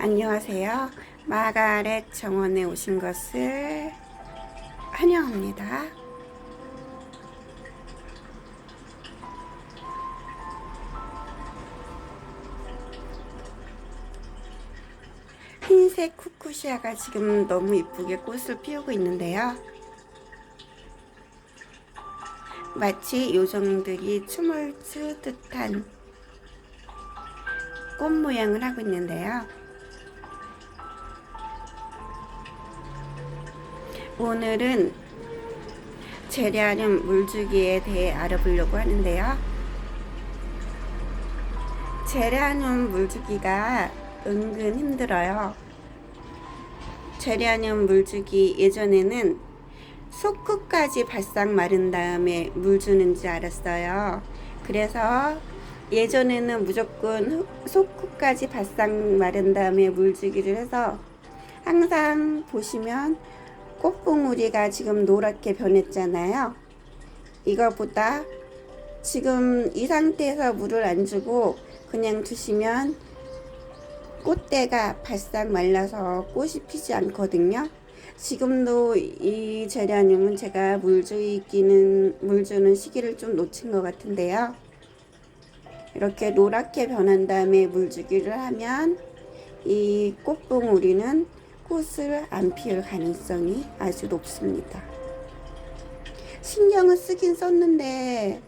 안녕하세요. 마가렛 정원에 오신 것을 환영합니다. 흰색 쿠쿠시아가 지금 너무 이쁘게 꽃을 피우고 있는데요. 마치 요정들이 춤을 추 듯한 꽃 모양을 하고 있는데요. 오늘은 제라늄 물주기에 대해 알아보려고 하는데요. 제라늄 물주기가 은근 힘들어요. 제라늄 물주기 예전에는 속끝까지 바싹 마른 다음에 물 주는지 알았어요. 그래서 예전에는 무조건 속끝까지 바싹 마른 다음에 물 주기를 해서 항상 보시면 꽃봉우리가 지금 노랗게 변했잖아요. 이거보다 지금 이 상태에서 물을 안 주고 그냥 두시면 꽃대가 바싹 말라서 꽃이 피지 않거든요. 지금도 이 제라늄은 제가 물 주기는 물 주는 시기를 좀 놓친 것 같은데요. 이렇게 노랗게 변한 다음에 물 주기를 하면 이 꽃봉우리는 꽃을 안 피울 가능성이 아주 높습니다. 신경을 쓰긴 썼는데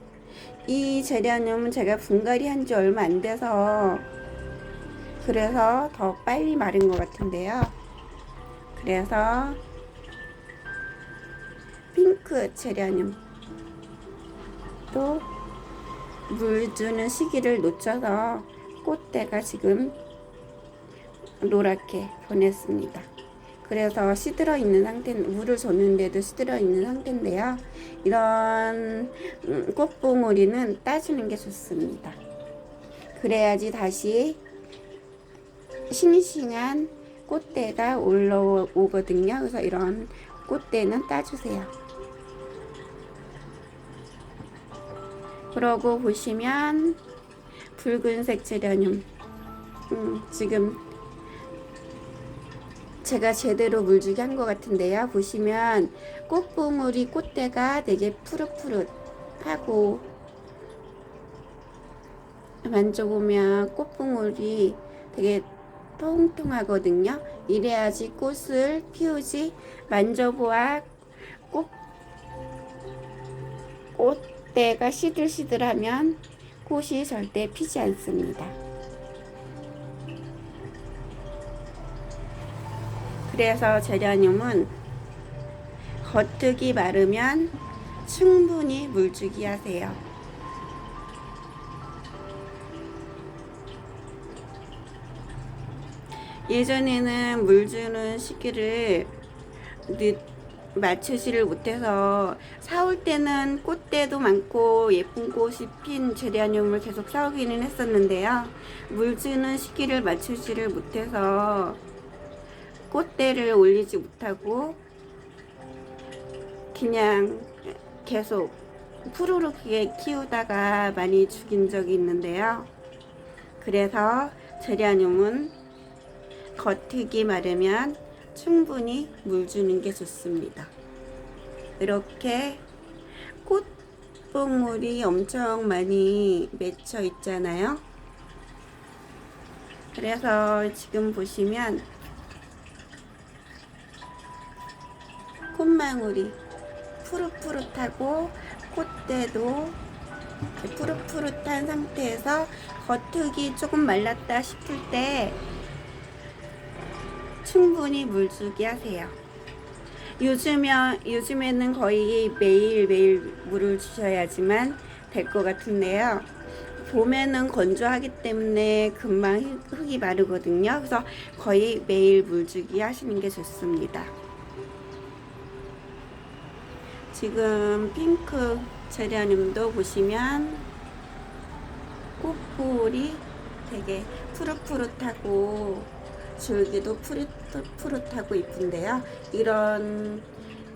이 제라늄은 제가 분갈이 한 지 얼마 안 돼서 그래서 더 빨리 마른 것 같은데요. 그래서 핑크 제라늄 또 물 주는 시기를 놓쳐서 꽃대가 지금 노랗게 변했습니다. 그래서 시들어 있는 상태, 물을 줬는데도 시들어 있는 상태인데요. 이런 음, 꽃봉오리는 따주는 게 좋습니다. 그래야지 다시 싱싱한 꽃대가 올라오거든요. 그래서 이런 꽃대는 따주세요. 그러고 보시면 붉은색 제라늄 음, 지금 제가 제대로 물주기 한 것 같은데요. 보시면 꽃봉오리 꽃대가 되게 푸릇푸릇하고 만져보면 꽃봉오리 되게 통통하거든요. 이래야지 꽃을 피우지 만져보아 꽃 꽃대가 시들시들하면 꽃이 절대 피지 않습니다. 그래서 제라늄은 겉흙이 마르면 충분히 물주기 하세요. 예전에는 물 주는 시기를 늦, 맞추지를 못해서 사올 때는 꽃대도 많고 예쁜 꽃이 핀 제라늄을 계속 사오기는 했었는데요. 물 주는 시기를 맞추지를 못해서 꽃대를 올리지 못하고 그냥 계속 푸르르게 키우다가 많이 죽인 적이 있는데요. 그래서 제라늄은 겉흙이 마르면 충분히 물 주는 게 좋습니다. 이렇게 꽃봉물이 엄청 많이 맺혀 있잖아요. 그래서 지금 보시면 콧망울이 푸릇푸릇하고 콧대도 푸릇푸릇한 상태에서 겉흙이 조금 말랐다 싶을 때 충분히 물주기 하세요. 요즘에, 요즘에는 거의 매일매일 물을 주셔야지만 될 것 같은데요. 봄에는 건조하기 때문에 금방 흙이 마르거든요. 그래서 거의 매일 물주기 하시는 게 좋습니다. 지금 핑크 제라늄도 보시면 꽃볼이 되게 푸릇푸릇하고 줄기도 푸릇, 푸릇하고 이쁜데요. 이런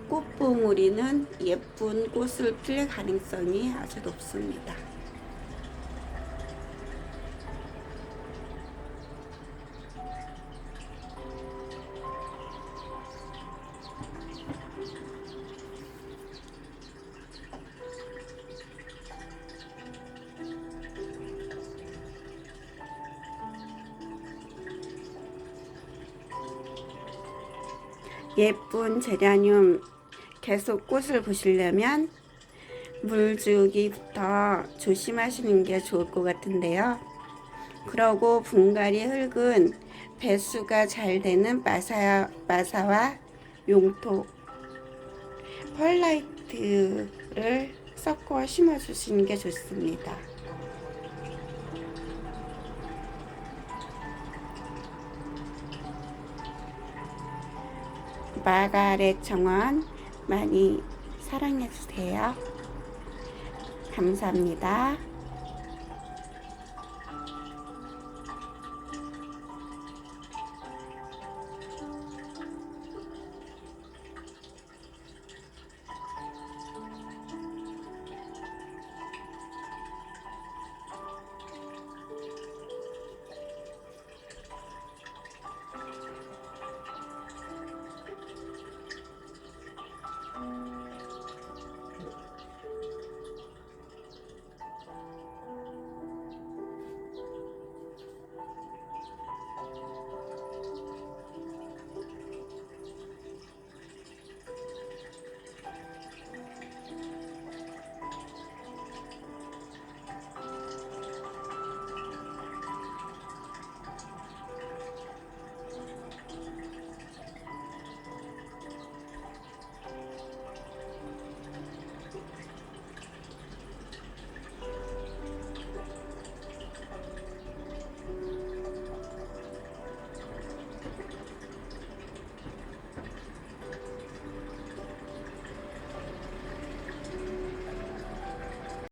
꽃봉우리는 예쁜 꽃을 필 가능성이 아주 높습니다. 예쁜 제라늄 계속 꽃을 보시려면 물 주기부터 조심하시는 게 좋을 것 같은데요. 그러고 분갈이 흙은 배수가 잘 되는 마사, 마사와 용토, 펄라이트를 섞어 심어주시는 게 좋습니다. 마가렛 정원 많이 사랑해주세요. 감사합니다.